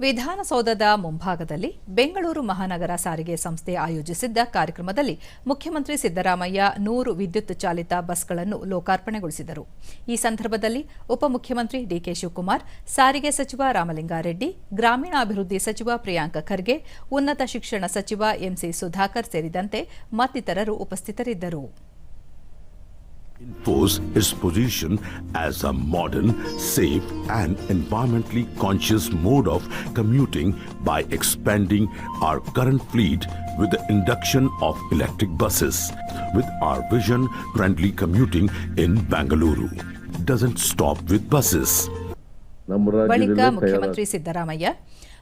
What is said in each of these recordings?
ವಿಧಾನಸೌಧದ ಮುಂಭಾಗದಲ್ಲಿ ಬೆಂಗಳೂರು ಮಹಾನಗರ ಸಾರಿಗೆ ಸಂಸ್ಥೆ ಆಯೋಜಿಸಿದ್ದ ಕಾರ್ಯಕ್ರಮದಲ್ಲಿ ಮುಖ್ಯಮಂತ್ರಿ ಸಿದ್ದರಾಮಯ್ಯ ನೂರು ವಿದ್ಯುತ್ ಚಾಲಿತ ಬಸ್ಗಳನ್ನು ಲೋಕಾರ್ಪಣೆಗೊಳಿಸಿದರು. ಈ ಸಂದರ್ಭದಲ್ಲಿ ಉಪಮುಖ್ಯಮಂತ್ರಿ ಡಿಕೆ ಶಿವಕುಮಾರ್, ಸಾರಿಗೆ ಸಚಿವ ರಾಮಲಿಂಗಾರೆಡ್ಡಿ, ಗ್ರಾಮೀಣಾಭಿವೃದ್ಧಿ ಸಚಿವ ಪ್ರಿಯಾಂಕ ಖರ್ಗೆ, ಉನ್ನತ ಶಿಕ್ಷಣ ಸಚಿವ ಎಂಸಿ ಸುಧಾಕರ್ ಸೇರಿದಂತೆ ಮತ್ತಿತರರು ಉಪಸ್ಥಿತರಿದ್ದರು. enforce its position as a modern, safe, and environmentally conscious mode of commuting by expanding our current fleet with the induction of electric buses, with our vision friendly commuting in Bangalore. Doesn't stop with buses. ನಮ್ಮ ಬಳಿಕ ರಾಜ್ಯದಲ್ಲಿ ಮುಖ್ಯಮಂತ್ರಿ ಸಿದ್ದರಾಮಯ್ಯ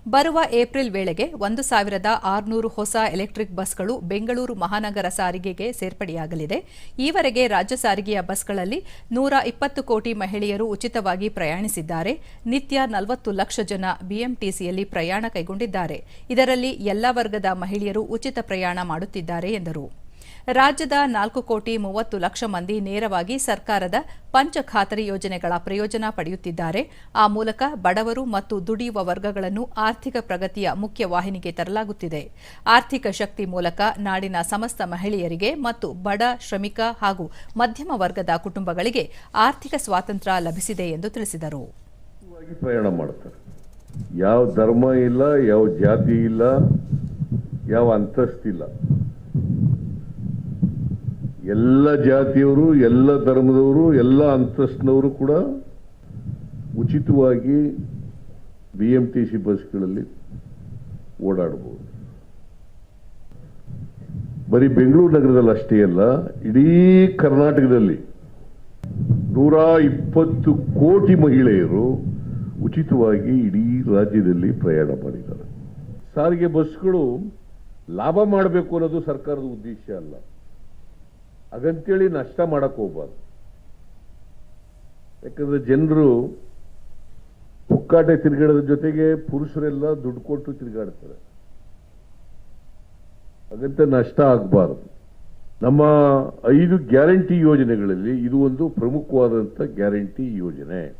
ಬರುವ April ವೇಳೆಗೆ ಒಂದು ಸಾವಿರದ ಆರುನೂರು ಹೊಸ ಎಲೆಕ್ಟ್ರಿಕ್ ಬಸ್ಗಳು ಬೆಂಗಳೂರು ಮಹಾನಗರ ಸಾರಿಗೆಗೆ ಸೇರ್ಪಡೆಯಾಗಲಿದೆ. ಈವರೆಗೆ ರಾಜ್ಯ ಸಾರಿಗೆಯ ಬಸ್ಗಳಲ್ಲಿ ನೂರ ಇಪ್ಪತ್ತು ಕೋಟಿ ಮಹಿಳೆಯರು ಉಚಿತವಾಗಿ ಪ್ರಯಾಣಿಸಿದ್ದಾರೆ. ನಿತ್ಯ ನಲವತ್ತು ಲಕ್ಷ ಜನ ಬಿಎಂಟಿಸಿಯಲ್ಲಿ ಪ್ರಯಾಣ ಕೈಗೊಂಡಿದ್ದಾರೆ. ಇದರಲ್ಲಿ ಎಲ್ಲ ವರ್ಗದ ಮಹಿಳೆಯರು ಉಚಿತ ಪ್ರಯಾಣ ಮಾಡುತ್ತಿದ್ದಾರೆ ಎಂದರು. ರಾಜ್ಯದ ನಾಲ್ಕು ಕೋಟಿ ಮೂವತ್ತು ಲಕ್ಷ ಮಂದಿ ನೇರವಾಗಿ ಸರ್ಕಾರದ ಪಂಚ ಖಾತರಿ ಯೋಜನೆಗಳ ಪ್ರಯೋಜನ ಪಡೆಯುತ್ತಿದ್ದಾರೆ. ಆ ಮೂಲಕ ಬಡವರು ಮತ್ತು ದುಡಿಯುವ ವರ್ಗಗಳನ್ನು ಆರ್ಥಿಕ ಪ್ರಗತಿಯ ಮುಖ್ಯ ವಾಹಿನಿಗೆ ತರಲಾಗುತ್ತಿದೆ. ಆರ್ಥಿಕ ಶಕ್ತಿ ಮೂಲಕ ನಾಡಿನ ಸಮಸ್ತ ಮಹಿಳೆಯರಿಗೆ ಮತ್ತು ಬಡ ಶ್ರಮಿಕ ಹಾಗೂ ಮಧ್ಯಮ ವರ್ಗದ ಕುಟುಂಬಗಳಿಗೆ ಆರ್ಥಿಕ ಸ್ವಾತಂತ್ರ್ಯ ಲಭಿಸಿದೆ ಎಂದು ತಿಳಿಸಿದರು. ಯಾವ ಧರ್ಮ ಇಲ್ಲ, ಯಾವ ಜಾತಿ ಇಲ್ಲ, ಯಾವ ಅಂತಸ್ತಿಲ್ಲ. ಎಲ್ಲ ಜಾತಿಯವರು, ಎಲ್ಲ ಧರ್ಮದವರು, ಎಲ್ಲ ಅಂತಸ್ತಿನವರು ಕೂಡ ಉಚಿತವಾಗಿ ಬಿ ಎಂ ಟಿ ಸಿ ಬಸ್ಗಳಲ್ಲಿ ಓಡಾಡಬಹುದು. ಬರೀ ಬೆಂಗಳೂರು ನಗರದಲ್ಲಿ ಅಷ್ಟೇ ಅಲ್ಲ, ಇಡೀ ಕರ್ನಾಟಕದಲ್ಲಿ ನೂರ ಇಪ್ಪತ್ತು ಕೋಟಿ ಮಹಿಳೆಯರು ಉಚಿತವಾಗಿ ಇಡೀ ರಾಜ್ಯದಲ್ಲಿ ಪ್ರಯಾಣ ಮಾಡಿದ್ದಾರೆ. ಸಾರಿಗೆ ಬಸ್ಗಳು ಲಾಭ ಮಾಡಬೇಕು ಅನ್ನೋದು ಸರ್ಕಾರದ ಉದ್ದೇಶ ಅಲ್ಲ. ಹಾಗಂತೇಳಿ ನಷ್ಟ ಮಾಡಕ್ಕೆ ಹೋಗ್ಬಾರ್ದು. ಯಾಕಂದ್ರೆ ಜನರು ಪುಕ್ಕಾಟೆ ತಿರುಗಾಡೋದ್ರ ಜೊತೆಗೆ ಪುರುಷರೆಲ್ಲ ದುಡ್ಡು ಕೊಟ್ಟು ತಿರುಗಾಡ್ತಾರೆ. ಹಾಗಂತ ನಷ್ಟ ಆಗಬಾರದು. ನಮ್ಮ ಐದು ಗ್ಯಾರಂಟಿ ಯೋಜನೆಗಳಲ್ಲಿ ಇದು ಒಂದು ಪ್ರಮುಖವಾದಂಥ ಗ್ಯಾರಂಟಿ ಯೋಜನೆ.